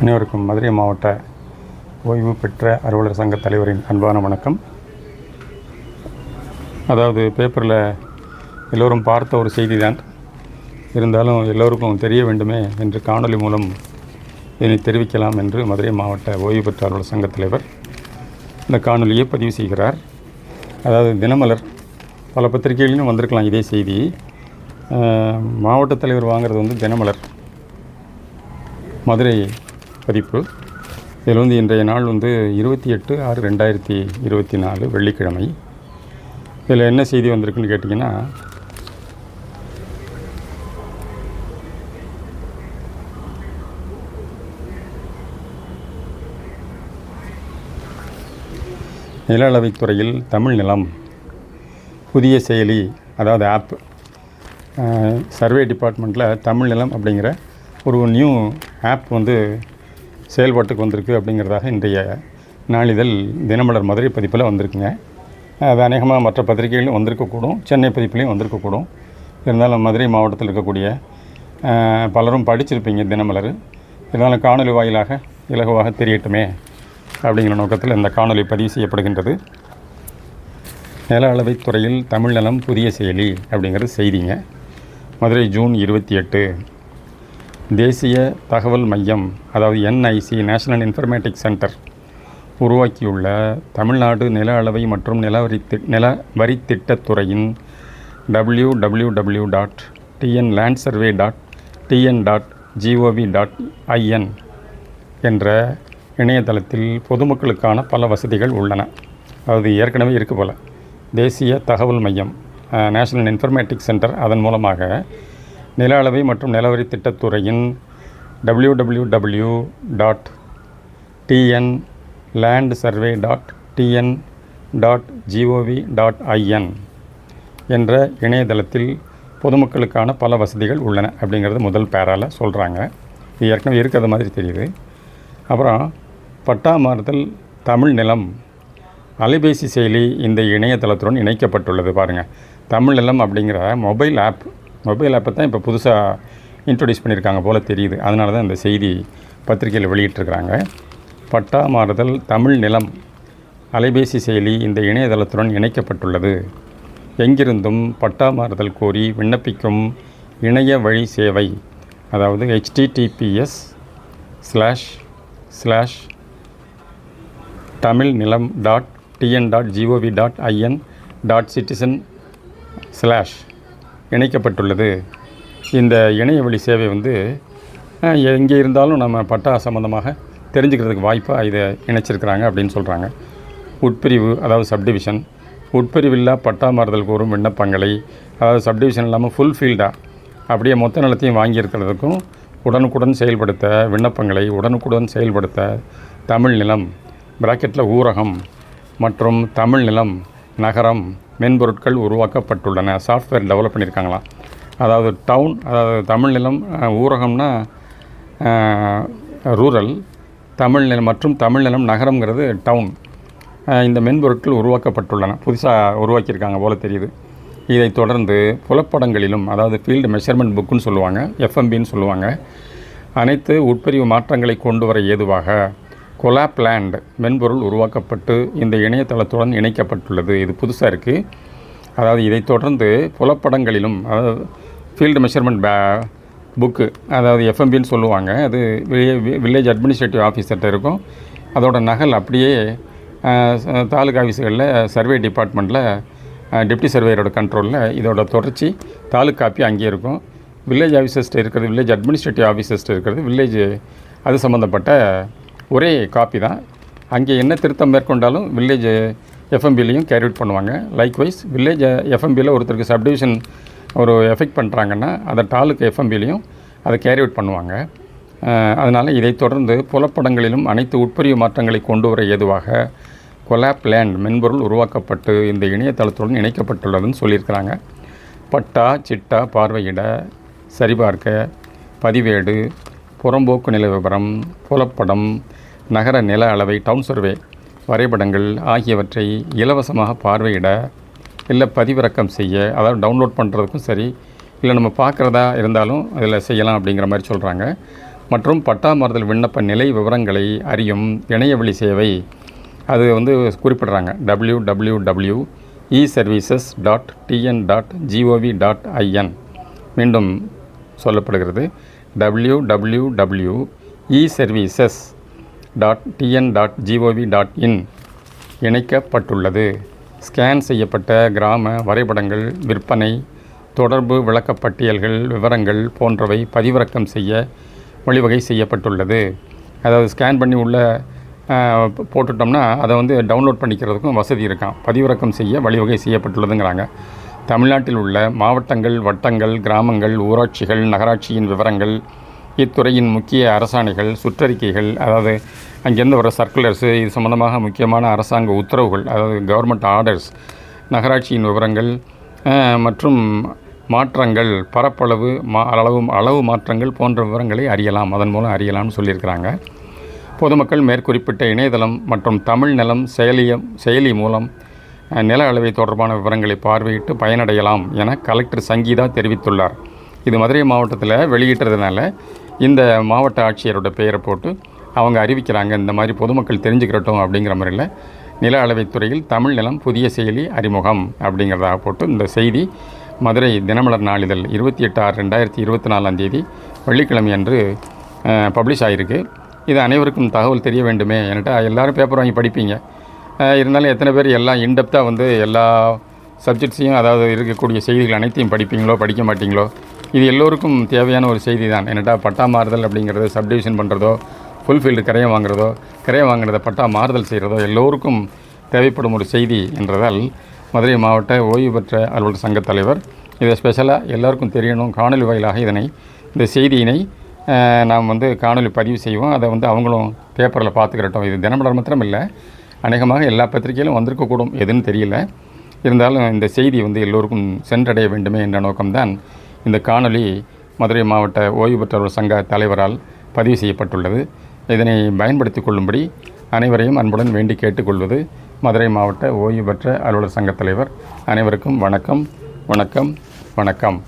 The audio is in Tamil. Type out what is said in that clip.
அனைவருக்கும் மதுரை மாவட்ட ஓய்வு பெற்ற அலுவலர் சங்க தலைவரின் அன்பான வணக்கம். அதாவது பேப்பரில் எல்லோரும் பார்த்த ஒரு செய்தி தான் இருந்தாலும் எல்லோருக்கும் தெரிய வேண்டுமே என்று காணொளி மூலம் இதனை தெரிவிக்கலாம் என்று மதுரை மாவட்ட ஓய்வு பெற்ற அலுவலர் சங்க தலைவர் இந்த காணொலியை பதிவு செய்கிறார். அதாவது தினமலர் பல பத்திரிகைகளிலும் வந்திருக்கலாம் இதே செய்தி. மாவட்ட தலைவர் வாங்குறது வந்து தினமலர். மதுரை பதிப்பு. இதில் வந்து இன்றைய நாள் வந்து இருபத்தி எட்டு ஆறு ரெண்டாயிரத்தி இருபத்தி நாலு வெள்ளிக்கிழமை. இதில் என்ன செய்தி வந்திருக்குன்னு கேட்டிங்கன்னா நில அளவைத் துறையில் தமிழ் நிலம் புதிய செயலி அதாவது ஆப் சர்வே டிபார்ட்மெண்ட்டில் தமிழ் நிலம் அப்படிங்கிற ஒரு நியூ ஆப் வந்து செயல்பாட்டுக்கு வந்திருக்கு அப்படிங்கிறதாக இன்றைய நாளிதழ் தினமலர் மதுரை பதிப்பில் வந்திருக்குங்க. அது அநேகமாக மற்ற பத்திரிகைகளும் வந்திருக்கக்கூடும் சென்னை பதிப்புலையும் வந்திருக்கக்கூடும். இருந்தாலும் மதுரை மாவட்டத்தில் இருக்கக்கூடிய பலரும் படிச்சிருப்பீங்க தினமலர். இருந்தாலும் காணொலி வாயிலாக இலகுவாக தெரியட்டுமே அப்படிங்கிற நோக்கத்தில் இந்த காணொலி பதிவு செய்யப்படுகின்றது. நில அளவை துறையில் தமிழ்நலம் புதிய செயலி அப்படிங்கிறது செய்திங்க. மதுரை ஜூன் இருபத்தி எட்டு. தேசிய தகவல் மையம் அதாவது என்ஐசி நேஷனல் இன்ஃபர்மேட்டிக்ஸ் சென்டர் உருவாக்கியுள்ள தமிழ்நாடு நில அளவை மற்றும் நிலவரி தி நில வரி திட்டத்துறையின் W W W dot TN land survey dot TN dot GOV dot IN என்ற இணையதளத்தில் பொதுமக்களுக்கான பல வசதிகள் உள்ளன. அது ஏற்கனவே இருக்கு போல். தேசிய தகவல் மையம் நேஷனல் இன்ஃபர்மேட்டிக் சென்டர் அதன் மூலமாக நில அளவை மற்றும் நிலவரி திட்டத்துறையின் W W W dot TN land survey dot TN dot GOV dot IN என்ற இணையதளத்தில் பொதுமக்களுக்கான பல வசதிகள் உள்ளன அப்படிங்கிறது முதல் பேரால சொல்கிறாங்க இது ஏற்கனவே இருக்கிறது மாதிரி தெரியுது. அப்புறம் பட்டா மாறுதல் தமிழ் நிலம் அலைபேசி செயலி இந்த இணையதளத்துடன் இணைக்கப்பட்டுள்ளது பாருங்கள் தமிழ் நிலம் அப்படிங்கிற மொபைல் ஆப் மொபைல் ஆப்பை தான் இப்போ புதுசாக இன்ட்ரொடியூஸ் பண்ணியிருக்காங்க போல் தெரியுது. அதனால தான் இந்த செய்தி பத்திரிகையில் வெளியிட்டிருக்கிறாங்க. பட்டா மாறுதல் தமிழ் நிலம் அலைபேசி செயலி இந்த இணையதளத்துடன் இணைக்கப்பட்டுள்ளது. எங்கிருந்தும் பட்டா மாறுதல் கோரி விண்ணப்பிக்கும் இணைய வழி சேவை அதாவது HTTPS slash slash Tamil Nilam dot TN dot GOV dot IN dot citizen slash இணைக்கப்பட்டுள்ளது. இந்த இணையவழி சேவை வந்து எங்கே இருந்தாலும் நம்ம பட்டா சம்மந்தமாக தெரிஞ்சுக்கிறதுக்கு வாய்ப்பாக இதை இணைச்சிருக்கிறாங்க அப்படின்னு சொல்கிறாங்க உட்பிரிவு அதாவது சப்டிவிஷன் உட்பிரிவில்லா பட்டா மாறுதல் கோரும் விண்ணப்பங்களை அதாவது சப்டிவிஷன் இல்லாமல் ஃபுல் ஃபீல்டாக அப்படியே மொத்த நிலத்தையும் வாங்கியிருக்கிறதுக்கும் உடனுக்குடன் செயல்படுத்த விண்ணப்பங்களை உடனுக்குடன் செயல்படுத்த தமிழ் நிலம் பிராக்கெட்டில் ஊரகம் மற்றும் தமிழ் நிலம் நகரம் மென்பொருட்கள் உருவாக்கப்பட்டுள்ளன. சாஃப்ட்வேர் டெவலப் பண்ணியிருக்காங்களாம். அதாவது டவுன் அதாவது தமிழ் நிலம் ஊரகம்னா ரூரல் தமிழ் நிலம் மற்றும் தமிழ் நிலம் நகரம்ங்கிறது டவுன் இந்த மென்பொருட்கள் உருவாக்கப்பட்டுள்ளன. புதுசாக உருவாக்கியிருக்காங்க போல தெரியுது. இதைத் தொடர்ந்து புலப்படங்களிலும் அதாவது ஃபீல்டு மெஷர்மெண்ட் புக்குன்னு சொல்லுவாங்க எஃப்எம்பின்னு சொல்லுவாங்க அனைத்து உட்பிரிவு மாற்றங்களை கொண்டு வர ஏதுவாக கொலாப் லேண்ட் மென்பொருள் உருவாக்கப்பட்டு இந்த இணையதளத்துடன் இணைக்கப்பட்டுள்ளது. இது புதுசாக இருக்குது அதாவது இதைத் தொடர்ந்து புலப்படங்களிலும் அதாவது ஃபீல்டு மெஷர்மெண்ட் பே புக்கு அதாவது எஃப்எம்பின்னு சொல்லுவாங்க. அது வில்லேஜ் அட்மினிஸ்ட்ரேட்டிவ் ஆஃபீஸர்கிட்ட இருக்கும். அதோட நகல் அப்படியே தாலுகா ஆஃபீஸுகளில் சர்வே டிபார்ட்மெண்ட்டில் டெப்டி சர்வேயரோட கண்ட்ரோலில் இதோட தொடர்ச்சி தாலுக்காப்பி அங்கேயே இருக்கும். வில்லேஜ் ஆஃபீஸர்ஸ்ட்டு இருக்கிறது வில்லேஜ் அட்மினிஸ்ட்ரேட்டிவ் ஆஃபீஸர்ஸ்ட்டு இருக்கிறது வில்லேஜ் அது சம்மந்தப்பட்ட ஒரே காப்பி தான். அங்கே என்ன திருத்தம் மேற்கொண்டாலும் வில்லேஜ் எஃப்எம்பிலையும் கேரி அவுட் பண்ணுவாங்க. லைக்வைஸ் வில்லேஜ் எஃப்எம்பியில் ஒருத்தருக்கு சப்டிவிஷன் ஒரு எஃபெக்ட் பண்ணுறாங்கன்னா அதை டாலுக்கு எஃப்எம்பிலையும் அதை கேரி அவுட் பண்ணுவாங்க. அதனால் இதைத் தொடர்ந்து புலப்படங்களிலும் அனைத்து உட்பிரிவு மாற்றங்களை கொண்டு வர ஏதுவாக கொலாப் லேண்ட் மென்பொருள் உருவாக்கப்பட்டு இந்த இணையதளத்துடன் இணைக்கப்பட்டுள்ளதுன்னு சொல்லியிருக்கிறாங்க. பட்டா சிட்டா பார்வையிட சரிபார்க்க பதிவேடு புறம்போக்கு நில விவரம் புலப்படம் நகர நில அளவை டவுன் சர்வே வரைபடங்கள் ஆகியவற்றை இலவசமாக பார்வையிட இல்லை பதிவிறக்கம் செய்ய அதாவது டவுன்லோட் பண்ணுறதுக்கும் சரி இல்லை நம்ம பார்க்குறதா இருந்தாலும் அதில் செய்யலாம் அப்படிங்கிற மாதிரி சொல்கிறாங்க மற்றும் பட்டாமறுதல் விண்ணப்ப நிலை விவரங்களை அறியும் இணையவழி சேவை அது வந்து குறிப்பிடுறாங்க. W W W e services dot TN dot GOV dot IN மீண்டும் சொல்லப்படுகிறது. W W W e services dot TN dot GOV dot IN இணைக்கப்பட்டுள்ளது. ஸ்கேன் செய்யப்பட்ட கிராம வரைபடங்கள் விற்பனை தொடர்பு விளக்கப்பட்டியல்கள் விவரங்கள் போன்றவை பதிவிறக்கம் செய்ய வழிவகை செய்யப்பட்டுள்ளது. அதாவது ஸ்கேன் பண்ணி உள்ள போட்டுட்டோம்னா அதை வந்து டவுன்லோட் பண்ணிக்கிறதுக்கும் வசதி இருக்கான் பதிவிறக்கம் செய்ய வழிவகை செய்யப்பட்டுள்ளதுங்கிறாங்க. தமிழ்நாட்டில் உள்ள மாவட்டங்கள் வட்டங்கள் கிராமங்கள் ஊராட்சிகள் நகராட்சியின் விவரங்கள் இத்துறையின் முக்கிய அரசாணைகள் சுற்றறிக்கைகள் அதாவது அங்கேருந்து வர சர்க்குலர்ஸு இது சம்மந்தமாக முக்கியமான அரசாங்க உத்தரவுகள் அதாவது கவர்மெண்ட் ஆர்டர்ஸ் நகராட்சியின் விவரங்கள் மற்றும் மாற்றங்கள் பரப்பளவு மா அளவு அளவு மாற்றங்கள் போன்ற விவரங்களை அறியலாம். அதன் மூலம் அறியலாம்னு சொல்லியிருக்கிறாங்க. பொதுமக்கள் மேற்குறிப்பிட்ட இணையதளம் மற்றும் தமிழ் நிலம் செயலியம் செயலி மூலம் நில அளவை தொடர்பான விவரங்களை பார்வையிட்டு பயனடையலாம் என கலெக்டர் சங்கீதா தெரிவித்துள்ளார். இது மதுரை மாவட்டத்தில் வெளியிட்டதுனால இந்த மாவட்ட ஆட்சியரோட பெயரை போட்டு அவங்க அறிவிக்கிறாங்க இந்த மாதிரி பொதுமக்கள் தெரிஞ்சுக்கிறட்டும் அப்படிங்கிற முறையில் நில அளவைத்துறையில் தமிழ் நிலம் புதிய செயலி அறிமுகம் அப்படிங்கிறதாக போட்டு இந்த செய்தி மதுரை தினமலர் நாளிதழ் இருபத்தி எட்டு ஆறு ரெண்டாயிரத்தி இருபத்தி நாலாம் தேதி வெள்ளிக்கிழமை அன்று பப்ளிஷ் ஆகிருக்கு இது அனைவருக்கும் தகவல் தெரிய வேண்டுமே என்கிட்ட. எல்லாரும் பேப்பர் வாங்கி படிப்பீங்க. இருந்தாலும் எத்தனை பேர் எல்லாம் இன்டெப்த்தாக வந்து எல்லா சப்ஜெக்ட்ஸையும் அதாவது இருக்கக்கூடிய செய்திகள் அனைத்தையும் படிப்பீங்களோ படிக்க மாட்டீங்களோ? இது எல்லோருக்கும் தேவையான ஒரு செய்தி தான் என்னட்டா பட்டா மாறுதல் அப்படிங்கிறது சப்டிவிஷன் பண்ணுறதோ ஃபுல்ஃபீல்டு கரையை வாங்குறதோ கரையை வாங்குறத பட்டா மாறுதல் செய்கிறதோ எல்லோருக்கும் தேவைப்படும் ஒரு செய்தி என்றதால் மதுரை மாவட்ட ஓய்வு பெற்ற அலுவலர் சங்க தலைவர் இதை ஸ்பெஷலாக எல்லாருக்கும் தெரியணும் காணொலி வாயிலாக இதனை இந்த செய்தியினை நாம் வந்து காணொலி பதிவு செய்வோம். அதை வந்து அவங்களும் பேப்பரில் பார்த்துக்கிறட்டும். இது தினமலர் மாத்திரம் இல்லை அநேகமாக எல்லா பத்திரிகையிலும் வந்திருக்கக்கூடும். எதுன்னு தெரியல. இருந்தாலும் இந்த செய்தி வந்து எல்லோருக்கும் சென்றடைய வேண்டுமே என்ற நோக்கம்தான் இந்த காணொலி மதுரை மாவட்ட ஓய்வு பெற்றோர் சங்க தலைவரால் பதிவு செய்யப்பட்டுள்ளது. இதனை பயன்படுத்திக் கொள்ளும்படி அனைவரையும் அன்புடன் வேண்டி கேட்டுக்கொள்வது மதுரை மாவட்ட ஓய்வு பெற்ற அலுவலர் சங்கத் தலைவர் அனைவருக்கும் வணக்கம் வணக்கம் வணக்கம்.